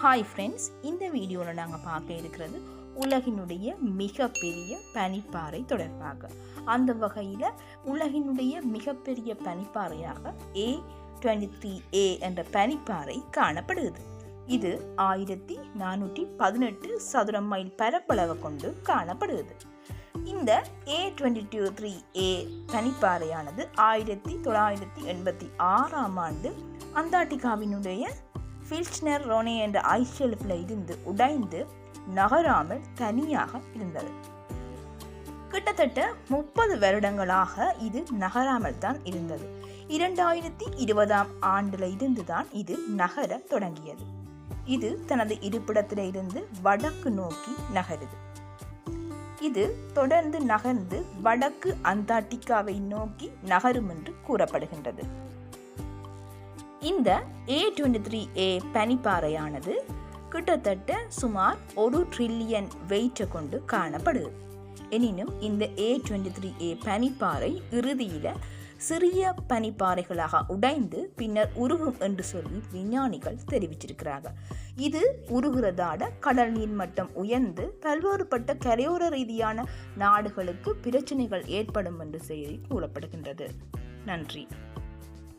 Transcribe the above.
Hi friends இந்த வீடியோவில் நாங்கள் பார்க்க இருக்கிறது உலகினுடைய மிகப்பெரிய பனிப்பாறை தொடர்பாக. அந்த வகையில் உலகினுடைய மிகப்பெரிய பனிப்பாறையாக ஏ டுவெண்ட்டி த்ரீ ஏ என்ற பனிப்பாறை காணப்படுகிறது. இது ஆயிரத்தி நானூற்றி பதினெட்டு சதுர மைல் பரப்பளவை கொண்டு காணப்படுகிறது. இந்த A twenty two three A பனிப்பாறையானது ஆயிரத்தி தொள்ளாயிரத்தி எண்பத்தி ஆறாம் ஆண்டு அந்தார்டிகாவினுடைய ஃபில்ச்னர் ரோனே என்ற ஐஷெல்ஃபில் இருந்து உடைந்து நகராமல் தனியாக இருந்தது. கிட்டத்தட்ட முப்பது வருடங்களாக இது நகராமல் தான் இருந்தது. இரண்டாயிரத்தி இருபதாம் ஆண்டில் இருந்து தான் இது நகர தொடங்கியது. இது தனது இருப்பிடத்தில் இருந்து வடக்கு நோக்கி நகருது. இது தொடர்ந்து நகர்ந்து வடக்கு அந்தார்டிகாவை நோக்கி நகரும் என்று கூறப்படுகின்றது. இந்த ஏ டுவெண்ட்டி த்ரீ ஏ பனிப்பாறையானது கிட்டத்தட்ட சுமார் ஒரு ட்ரில்லியன் வெயிட்டை கொண்டு காணப்படுது. எனினும் இந்த ஏ டுவெண்ட்டி த்ரீ ஏ பனிப்பாறை இறுதியில் சிறிய பனிப்பாறைகளாக உடைந்து பின்னர் உருகும் என்று சொல்லி விஞ்ஞானிகள் தெரிவிச்சிருக்கிறார்கள் இது உருகுறதாட கடல் நீர் மட்டம் உயர்ந்து பல்வேறுபட்ட கரையோர ரீதியான நாடுகளுக்கு பிரச்சனைகள் ஏற்படும் என்று செய்தி கூறப்படுகின்றது. நன்றி.